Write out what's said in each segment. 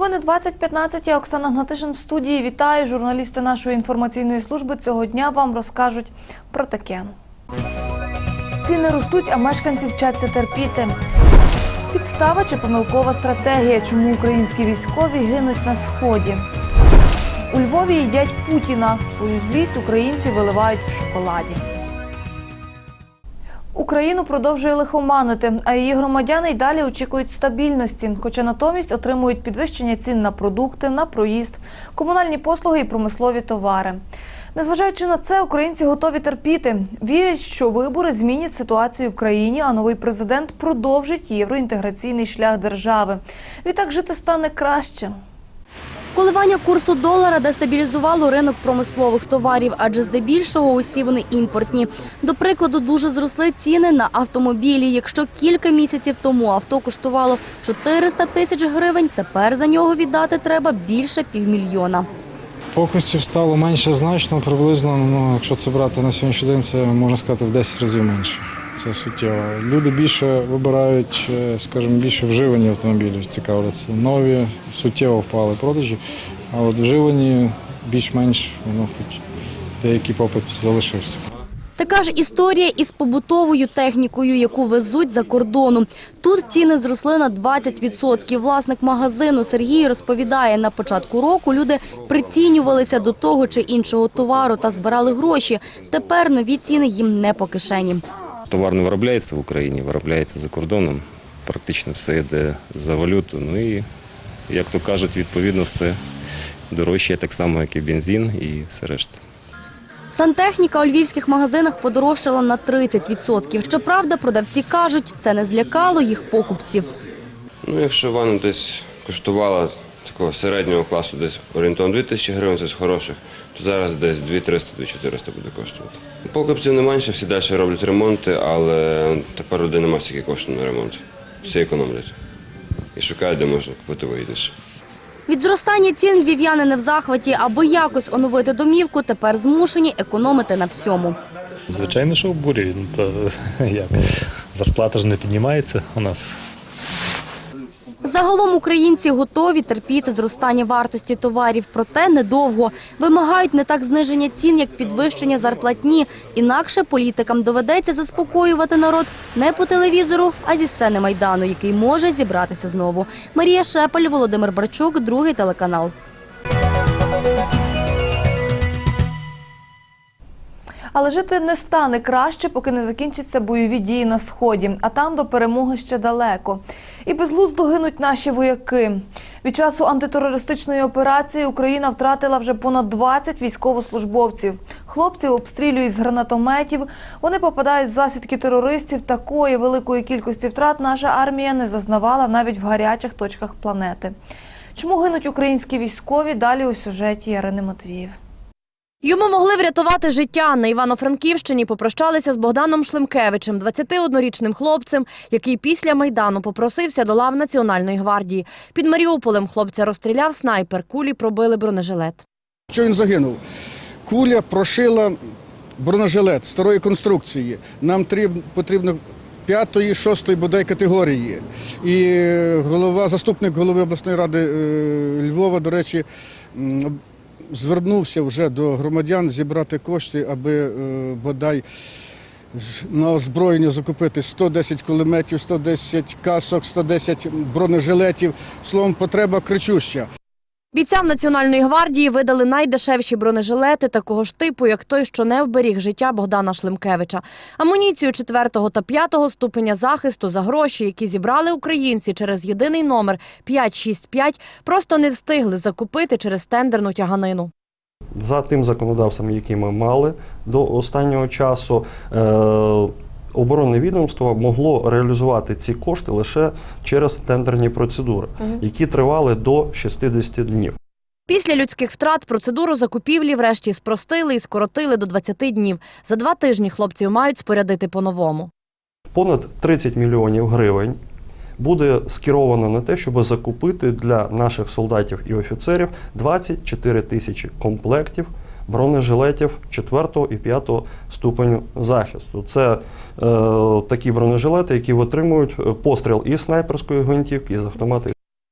Новини 2015. Я Оксана Гнатишин в студії. Вітаю. Журналісти нашої інформаційної служби цього дня вам розкажуть про таке. Ціни ростуть, а мешканці вчаться терпіти. Підстава чи помилкова стратегія, чому українські військові гинуть на сході. У Львові їдять Путіна. Свою злість українці виливають в шоколаді. Україну продовжує лихоманити, а її громадяни й далі очікують стабільності, хоча натомість отримують підвищення цін на продукти, на проїзд, комунальні послуги і промислові товари. Незважаючи на це, українці готові терпіти. Вірять, що вибори змінять ситуацію в країні, а новий президент продовжить євроінтеграційний шлях держави. Відтак жити стане краще. Коливання курсу долара дестабілізувало ринок промислових товарів, адже здебільшого усі вони імпортні. До прикладу, дуже зросли ціни на автомобілі. Якщо кілька місяців тому авто коштувало 400 тисяч гривень, тепер за нього віддати треба більше півмільйона. Покупців стало менше значно, приблизно, ну, якщо це брати на сьогоднішній день, це можна сказати в 10 разів менше. Це суттєво. Люди більше вибирають, е, скажімо, більше вживані автомобілі, цікавляться. Нові суттєво впали продажі, а от вживані більш-менш воно хоч деякий попит залишився. Така ж історія із побутовою технікою, яку везуть за кордону. Тут ціни зросли на 20%. Власник магазину Сергій розповідає, на початку року люди прицінювалися до того чи іншого товару та збирали гроші. Тепер нові ціни їм не по кишені. Товар не виробляється в Україні, виробляється за кордоном. Практично все йде за валюту. Ну і, як то кажуть, відповідно все дорожче, так само, як і бензин і все решта. Сантехніка у львівських магазинах подорожчала на 30%. Щоправда, продавці кажуть, це не злякало їх покупців. Ну, якщо ванна десь коштувала такого середнього класу, десь орієнтовно 2 тисячі гривень, це з хороших, зараз десь 2300-2400 буде коштувати. Покупців не менше, всі далі роблять ремонти, але тепер людей немає стільки коштів на ремонт. Всі економлять і шукають, де можна купити вигідніше. Від зростання цін львів'яни не в захваті, аби якось оновити домівку, тепер змушені економити на всьому. Звичайно, що обурює. Ну, то як? Зарплата ж не піднімається у нас. Загалом українці готові терпіти зростання вартості товарів, проте недовго. Вимагають не так зниження цін, як підвищення зарплатні. Інакше політикам доведеться заспокоювати народ не по телевізору, а зі сцени Майдану, який може зібратися знову. Марія Шепель, Володимир Барчук, другий телеканал. Але жити не стане краще, поки не закінчаться бойові дії на сході, а там до перемоги ще далеко. І безглуздо гинуть наші вояки. Від часу антитерористичної операції Україна втратила вже понад 20 військовослужбовців. Хлопців обстрілюють з гранатометів. Вони попадають в засідки терористів. Такої великої кількості втрат наша армія не зазнавала навіть в гарячих точках планети. Чому гинуть українські військові? Далі у сюжеті Ярини Матвіїв. Йому могли врятувати життя. На Івано-Франківщині попрощалися з Богданом Шлемкевичем, 21-річним хлопцем, який після Майдану попросився до лав Національної гвардії. Під Маріуполем хлопця розстріляв снайпер, кулі пробили бронежилет. Що він загинув? Куля прошила бронежилет старої конструкції. Нам потрібно п'ятої, шостої бодай категорії. І е, голова, заступник голови обласної ради е, Львова, до речі, звернувся вже до громадян зібрати кошти, аби е, бодай на озброєння закупити 110 кулеметів, 110 касок, 110 бронежилетів. Словом, потреба кричуща. Бійцям Національної гвардії видали найдешевші бронежилети такого ж типу, як той, що не вберіг життя Богдана Шлемкевича. Амуніцію 4 та 5 ступеня захисту за гроші, які зібрали українці через єдиний номер 565, просто не встигли закупити через тендерну тяганину. За тим законодавством, яке ми мали до останнього часу, е, оборонне відомство могло реалізувати ці кошти лише через тендерні процедури, які тривали до 60 днів. Після людських втрат процедуру закупівлі врешті спростили і скоротили до 20 днів. За два тижні хлопців мають спорядити по-новому. Понад 30 мільйонів гривень буде скеровано на те, щоб закупити для наших солдатів і офіцерів 24 тисячі комплектів бронежилетів 4 і 5 ступеню захисту. Це е, такі бронежилети, які витримують е, постріл із снайперської гвинтівки, із автомата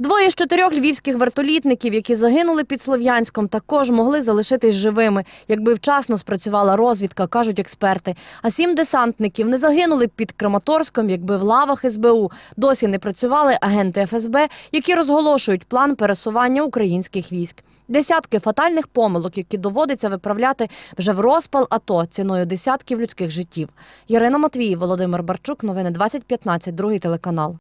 Двоє з чотирьох львівських вертолітників, які загинули під Слов'янськом, також могли залишитись живими, якби вчасно спрацювала розвідка, кажуть експерти. А сім десантників не загинули під Краматорськом, якби в лавах СБУ досі не працювали агенти ФСБ, які розголошують план пересування українських військ. Десятки фатальних помилок, які доводиться виправляти вже в розпал АТО ціною десятків людських життів. Ярина Матвій, Володимир Барчук, новини 2015, другий телеканал.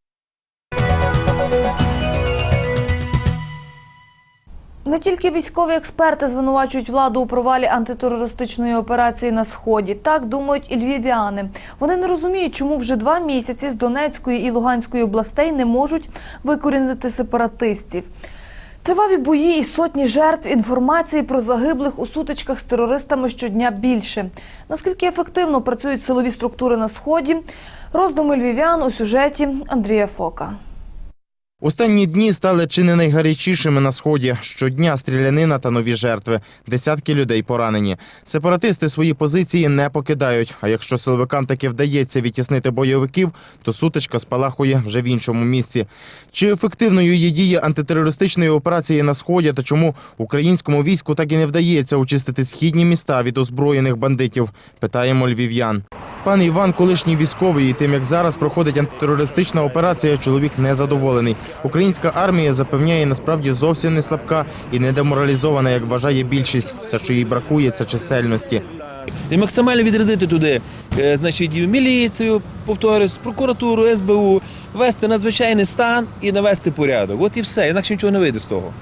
Не тільки військові експерти звинувачують владу у провалі антитерористичної операції на сході. Так думають і львів'яни. Вони не розуміють, чому вже два місяці з Донецької і Луганської областей не можуть викорінити сепаратистів. Триваві бої і сотні жертв інформації про загиблих у сутичках з терористами щодня більше. Наскільки ефективно працюють силові структури на сході? Роздуми львів'ян у сюжеті Андрія Фока. Останні дні стали чи не найгарячішими на сході. Щодня стрілянина та нові жертви. Десятки людей поранені. Сепаратисти свої позиції не покидають. А якщо силовикам таки вдається відтіснити бойовиків, то сутичка спалахує вже в іншому місці. Чи ефективною є дія антитерористичної операції на сході та чому українському війську так і не вдається очистити східні міста від озброєних бандитів? Питаємо львів'ян. Пан Іван, колишній військовий, і тим як зараз проходить антитерористична операція, чоловік незадоволений. Українська армія запевняє насправді зовсім не слабка і не деморалізована, як вважає більшість. Все, що їй бракує, це чисельності. і максимально відрядити туди, е, значить, і міліцію, повторюсь, прокуратуру, СБУ, вести надзвичайний стан і навести порядок. От і все, інакше нічого не вийде з того.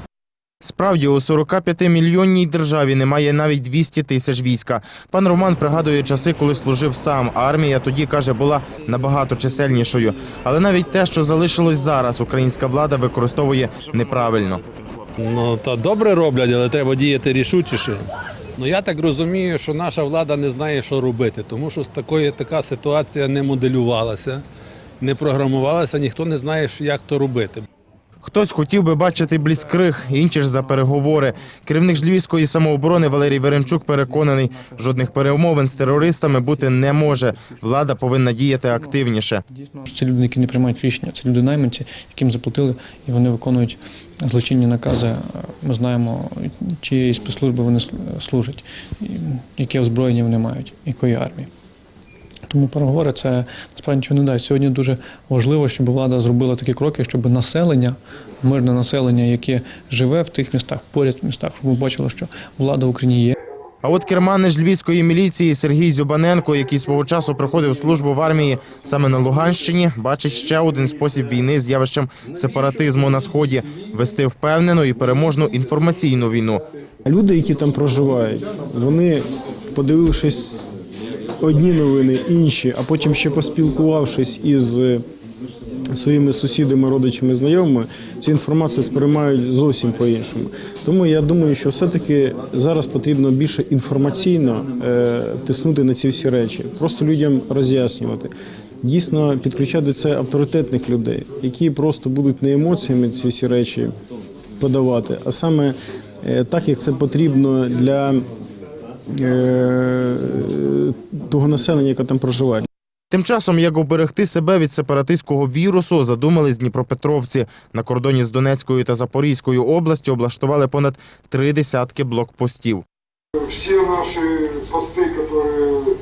Справді, у 45-мільйонній державі немає навіть 200 тисяч війська. Пан Роман пригадує часи, коли служив сам. Армія тоді каже, була набагато чисельнішою. Але навіть те, що залишилось зараз, українська влада використовує неправильно. Ну та добре роблять, але треба діяти рішучіше. Ну я так розумію, що наша влада не знає, що робити, тому що з такої така ситуація не моделювалася, не програмувалася, ніхто не знає, як то робити. Хтось хотів би бачити бліцкриг, інші ж за переговори. Керівник ж львівської самооборони Валерій Веремчук переконаний, жодних перемовин з терористами бути не може. Влада повинна діяти активніше. Це люди, які не приймають рішення, це люди найманці, яким заплатили, і вони виконують злочинні накази. Ми знаємо, чиєї спецслужби вони сл- служать, яке озброєння вони мають, якої армії. Тому переговори це насправді нічого не дасть. Сьогодні дуже важливо, щоб влада зробила такі кроки, щоб населення, мирне населення, яке живе в тих містах, поряд в містах, щоб ми бачили, що влада в Україні є. А от керманич львівської міліції Сергій Зюбаненко, який свого часу проходив службу в армії саме на Луганщині, бачить ще один спосіб війни з явищем сепаратизму на сході вести впевнену і переможну інформаційну війну. Люди, які там проживають, вони, подивившись одні новини, інші, а потім ще поспілкувавшись із е, своїми сусідами, родичами, знайомими, цю інформацію сприймають зовсім по-іншому. Тому я думаю, що все-таки зараз потрібно більше інформаційно е, тиснути на ці всі речі, просто людям роз'яснювати. Дійсно підключати це авторитетних людей, які просто будуть не емоціями ці всі речі подавати, а саме е, так, як це потрібно для е, того населення, яке там проживає. Тим часом, як оберегти себе від сепаратистського вірусу, задумались дніпропетровці. На кордоні з Донецькою та Запорізькою областю облаштували понад три десятки блокпостів. Все наши посты, которые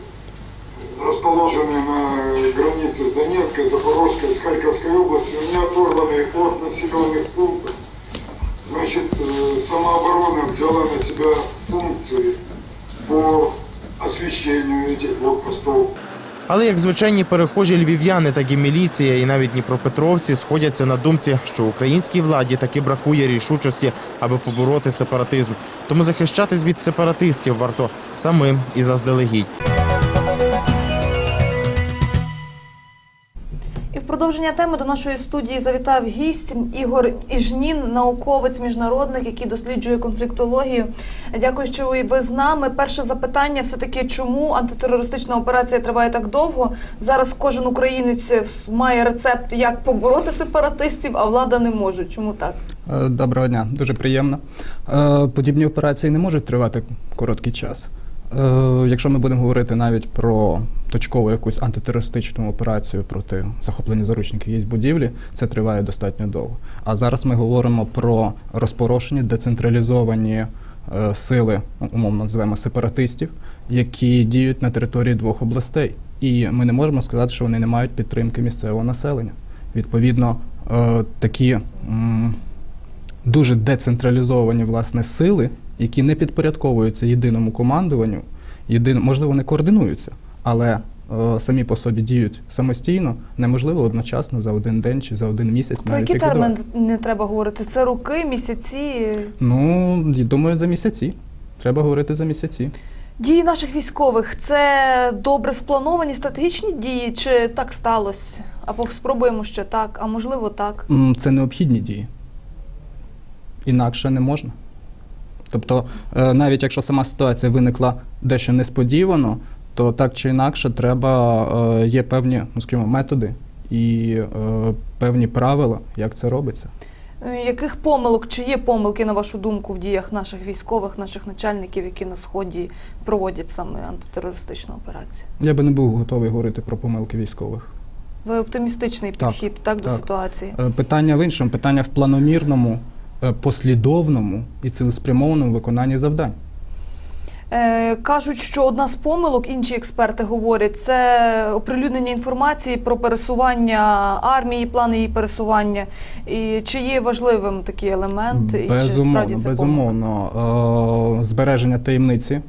расположены на границе с Донецкой, Запорожской, с Харьковской областью, они оторваны от населенных пунктов. Значит, э, самооборона взяла на себя функции по освещению этих блокпостов. Але як звичайні перехожі львів'яни, так і міліція, і навіть дніпропетровці сходяться на думці, що українській владі таки бракує рішучості, аби побороти сепаратизм. Тому захищатись від сепаратистів варто самим і заздалегідь. Продовження теми до нашої студії завітав гість Ігор Іжнін, науковець міжнародник, який досліджує конфліктологію. Дякую, що ви- з нами. Перше запитання все таки, чому антитерористична операція триває так довго? Зараз кожен українець має рецепт, як побороти сепаратистів, а влада не може. Чому так? Е, Доброго дня, дуже приємно. Е, Подібні операції не можуть тривати короткий час. Е, Якщо ми будемо говорити навіть про точкову якусь антитерористичну операцію проти захоплення заручників є будівлі, це триває достатньо довго. А зараз ми говоримо про розпорошені, децентралізовані е, сили, умовно називаємо сепаратистів, які діють на території двох областей. І ми не можемо сказати, що вони не мають підтримки місцевого населення. Відповідно, е, такі м, дуже децентралізовані власне сили, які не підпорядковуються єдиному командуванню, єдин, можливо, не координуються, але е, самі по собі діють самостійно, неможливо одночасно за один день чи за один місяць Про навіть які ліквідувати. терміни не треба говорити? Це роки, місяці? Ну, я думаю, за місяці. Треба говорити за місяці. Дії наших військових це добре сплановані стратегічні дії, чи так сталося? Або спробуємо ще так, а можливо так. М, Це необхідні дії. Інакше не можна. Тобто, е, навіть якщо сама ситуація виникла дещо несподівано, то так чи інакше треба, е, є певні, ну скажімо, методи і е, певні правила, як це робиться. Е, Яких помилок, чи є помилки, на вашу думку, в діях наших військових, наших начальників, які на сході проводять саме антитерористичну операцію? Я би не був готовий говорити про помилки військових. Ви оптимістичний Так, підхід так, до так. ситуації? Е, Питання в іншому, питання в планомірному, послідовному і цілеспрямованому виконанні завдань. Е, кажуть, що одна з помилок, інші експерти говорять, це оприлюднення інформації про пересування армії, плани її пересування. І чи є важливим такий елемент? і чи Безумовно, це безумовно. Е, Збереження таємниці.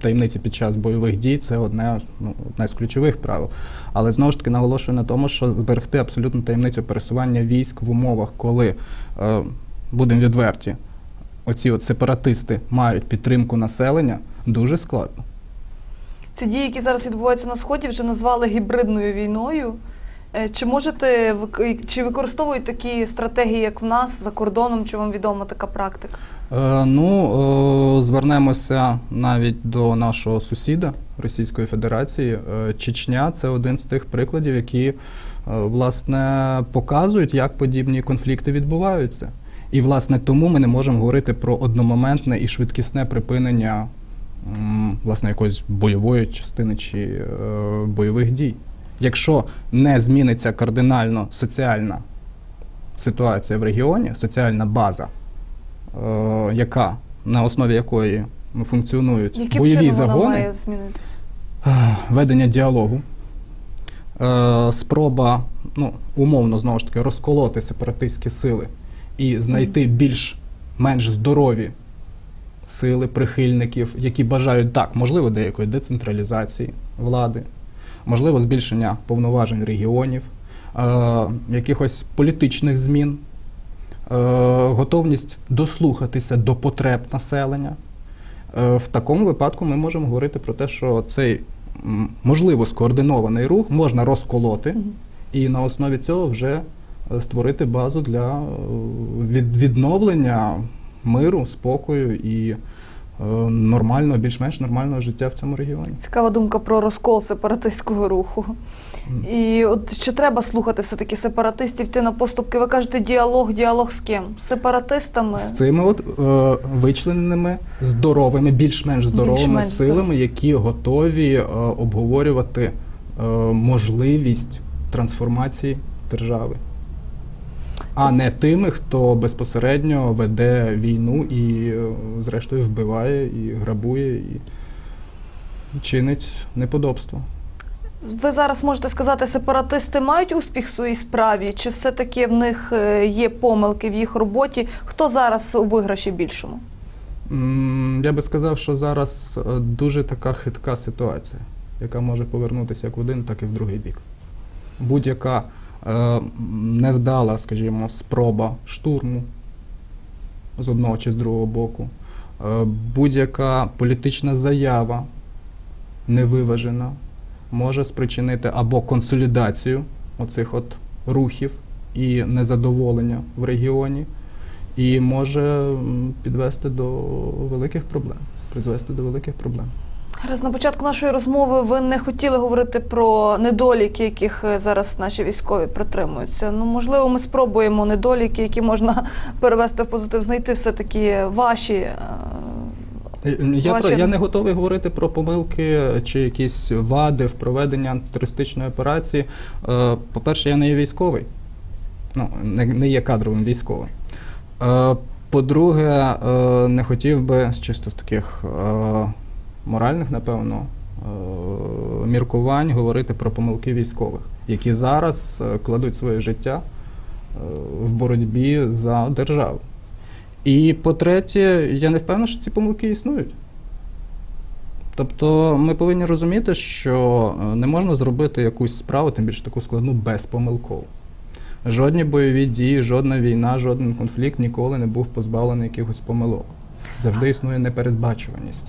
Таємниці під час бойових дій це одне, ну, одне з ключових правил. Але знову ж таки наголошую на тому, що зберегти абсолютно таємницю пересування військ в умовах, коли, е, будемо відверті, оці от сепаратисти мають підтримку населення, дуже складно. Ці дії, які зараз відбуваються на сході, вже назвали гібридною війною. Е, Чи можете чи використовують такі стратегії, як в нас за кордоном? Чи вам відома така практика? Е, Ну, е, звернемося навіть до нашого сусіда Російської Федерації. Е, Чечня це один з тих прикладів, які е, власне показують, як подібні конфлікти відбуваються. І власне тому ми не можемо говорити про одномоментне і швидкісне припинення власне якоїсь бойової частини чи е, бойових дій. Якщо не зміниться кардинально соціальна ситуація в регіоні, соціальна база, е, яка на основі якої ну, функціонують Яким бойові загони, має е, ведення діалогу, е, спроба, ну, умовно знову ж таки, розколоти сепаратистські сили і знайти більш-менш здорові сили прихильників, які бажають так, можливо, деякої децентралізації влади, можливо, збільшення повноважень регіонів, е, якихось політичних змін, е, готовність дослухатися до потреб населення. Е, В такому випадку ми можемо говорити про те, що цей можливо скоординований рух можна розколоти і на основі цього вже створити базу для е, відновлення миру, спокою і е, нормального, більш-менш нормального життя в цьому регіоні. Цікава думка про розкол сепаратистського руху. І от чи треба слухати все-таки сепаратистів, йти на поступки? Ви кажете діалог, діалог з ким? З сепаратистами? З цими от е, вичлененими здоровими, більш-менш здоровими Більш-менш силами, які готові е, обговорювати е, можливість трансформації держави, а не тими, хто безпосередньо веде війну і, е, зрештою, вбиває і грабує і чинить неподобство. Ви зараз можете сказати, сепаратисти мають успіх в своїй справі, чи все-таки в них е, є помилки в їх роботі? Хто зараз у виграші більшому? Я би сказав, що зараз е, дуже така хитка ситуація, яка може повернутися як в один, так і в другий бік. Будь-яка невдала, скажімо, спроба штурму з одного чи з другого боку, е, будь-яка політична заява невиважена може спричинити або консолідацію оцих от рухів і незадоволення в регіоні, і може підвести до великих проблем. Призвести до великих проблем. Раз на початку нашої розмови ви не хотіли говорити про недоліки, яких е, зараз наші військові притримуються. Ну, можливо, ми спробуємо недоліки, які можна перевести в позитив, знайти все-таки ваші е, Е, Я, про, я не готовий говорити про помилки чи якісь вади в проведенні антитерористичної операції. По-перше, я не є військовий, ну, не, не є кадровим військовим. По-друге, не хотів би чисто з таких моральних, напевно, е, міркувань говорити про помилки військових, які зараз е, кладуть своє життя е, в боротьбі за державу. І по-третє, я не впевнений, що ці помилки існують. Тобто ми повинні розуміти, що не можна зробити якусь справу, тим більше таку складну, безпомилково. Жодні бойові дії, жодна війна, жоден конфлікт ніколи не був позбавлений якихось помилок. Завжди існує непередбачуваність.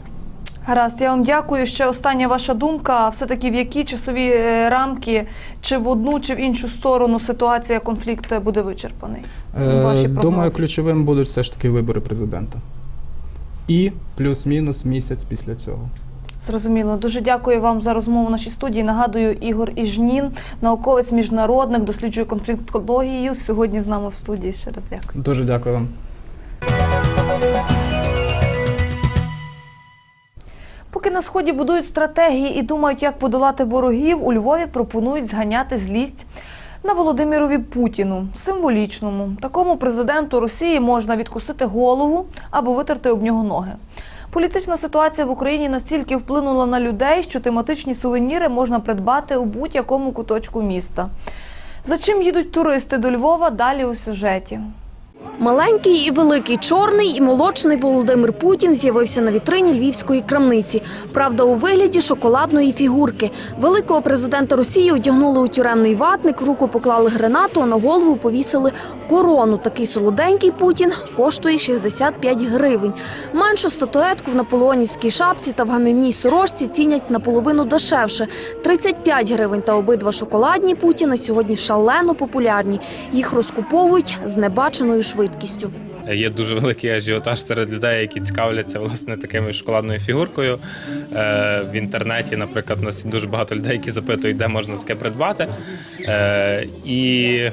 Гаразд, я вам дякую. Ще остання ваша думка. Все-таки в які часові е, рамки, чи в одну, чи в іншу сторону ситуація, конфлікт буде вичерпаний? Е, Ваші Думаю, ключовим будуть все ж таки вибори президента. І плюс-мінус місяць після цього. Зрозуміло. Дуже дякую вам за розмову в нашій студії. Нагадую, Ігор Іжнін, науковець, міжнародник, досліджує конфліктологію. Сьогодні з нами в студії. Ще раз дякую. Дуже дякую вам. Поки на сході будують стратегії і думають, як подолати ворогів, у Львові пропонують зганяти злість на Володимирові Путіну, символічному. Такому президенту Росії можна відкусити голову або витерти об нього ноги. Політична ситуація в Україні настільки вплинула на людей, що тематичні сувеніри можна придбати у будь-якому куточку міста. За чим їдуть туристи до Львова? Далі у сюжеті. Маленький і великий чорний і молочний Володимир Путін з'явився на вітрині львівської крамниці. Правда, у вигляді шоколадної фігурки. Великого президента Росії одягнули у тюремний ватник, руку поклали гранату, а на голову повісили корону. Такий солоденький Путін коштує 65 гривень. Меншу статуетку в наполеонівській шапці та в гамівній сорочці цінять наполовину дешевше – 35 гривень. Та обидва шоколадні Путіна сьогодні шалено популярні. Їх розкуповують з небаченою швидкістю. Є дуже великий ажіотаж серед людей, які цікавляться власне такою шоколадною фігуркою. Е, В інтернеті, наприклад, у нас дуже багато людей, які запитують, де можна таке придбати. Е, І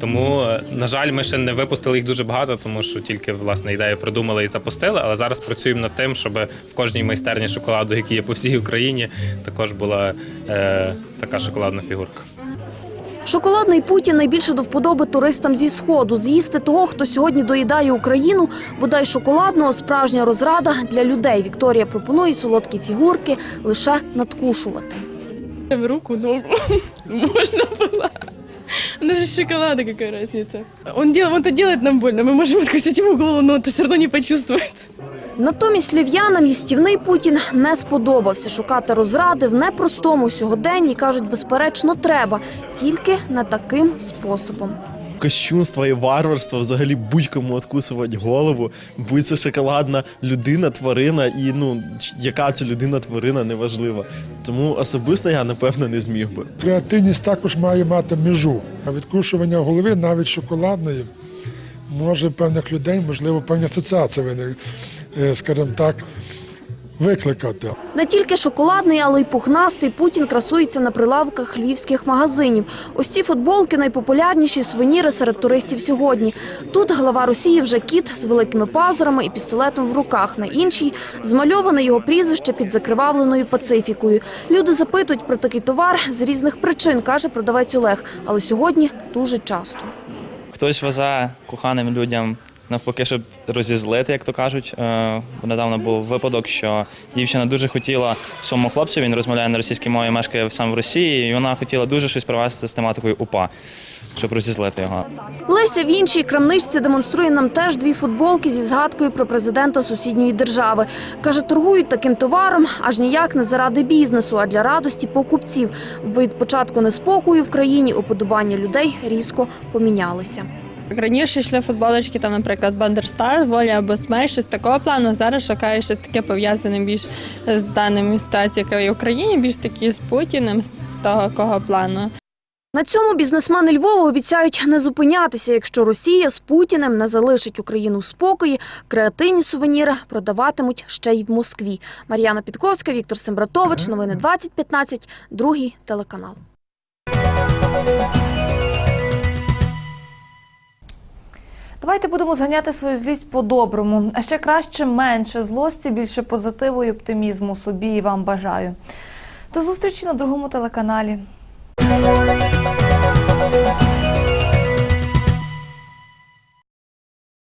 тому, на жаль, ми ще не випустили їх дуже багато, тому що тільки власне ідею придумали і запустили. Але зараз працюємо над тим, щоб в кожній майстерні шоколаду, які є по всій Україні, також була е, така шоколадна фігурка. Шоколадний Путін найбільше до вподоби туристам зі сходу. З'їсти того, хто сьогодні доїдає Україну, бодай шоколадного справжня розрада для людей. Вікторія пропонує солодкі фігурки лише надкушувати. В руку, ну, можно было. Даже шоколада какая разница. Он, дел, он это делает нам больно, мы можем откусить ему голову, но он это все равно не почувствует. Натомість львів'янам їстівний Путін не сподобався. Шукати розради в непростому сьогоденні, кажуть, безперечно, треба, тільки не таким способом. Кощунство і варварство взагалі будь-кому откусувати голову, будь це шоколадна людина, тварина, і ну яка це людина, тварина, неважливо. Тому особисто я напевно не зміг би. Креативність також має мати межу. А відкушування голови, навіть шоколадної, може певних людей, можливо, певні асоціації, виник- е, скажімо так, викликати. Не тільки шоколадний, але й пухнастий Путін красується на прилавках львівських магазинів. Ось ці футболки найпопулярніші сувеніри серед туристів сьогодні. Тут глава Росії вже кіт з великими пазурами і пістолетом в руках. На іншій змальоване його прізвище під закривавленою пацифікою. Люди запитують про такий товар з різних причин, каже продавець Олег. Але сьогодні дуже часто. Хтось везе коханим людям навпаки, щоб розізлити, як то кажуть. Е, Недавно був випадок, що дівчина дуже хотіла своєму хлопцю, він розмовляє на російській мові, мешкає сам в Росії, і вона хотіла дуже щось привезти з тематикою УПА, щоб розізлити його. Леся в іншій крамничці демонструє нам теж дві футболки зі згадкою про президента сусідньої держави. Каже, торгують таким товаром аж ніяк не заради бізнесу, а для радості покупців. Від початку неспокою в країні уподобання людей різко помінялися. Раніше йшли футболочки, там, наприклад, Бандерстар, воля або смерть, щось такого плану. Зараз шукаю щось таке пов'язане більш з даними ситуацією, яка в Україні, більш такі з Путіним, з того кого плану. На цьому бізнесмени Львова обіцяють не зупинятися, якщо Росія з Путіним не залишить Україну в спокої. Креативні сувеніри продаватимуть ще й в Москві. Мар'яна Підковська, Віктор Сембратович. Новини 2015, другий телеканал. Давайте будемо зганяти свою злість по-доброму, а ще краще менше злості, більше позитиву і оптимізму собі і вам бажаю. До зустрічі на другому телеканалі.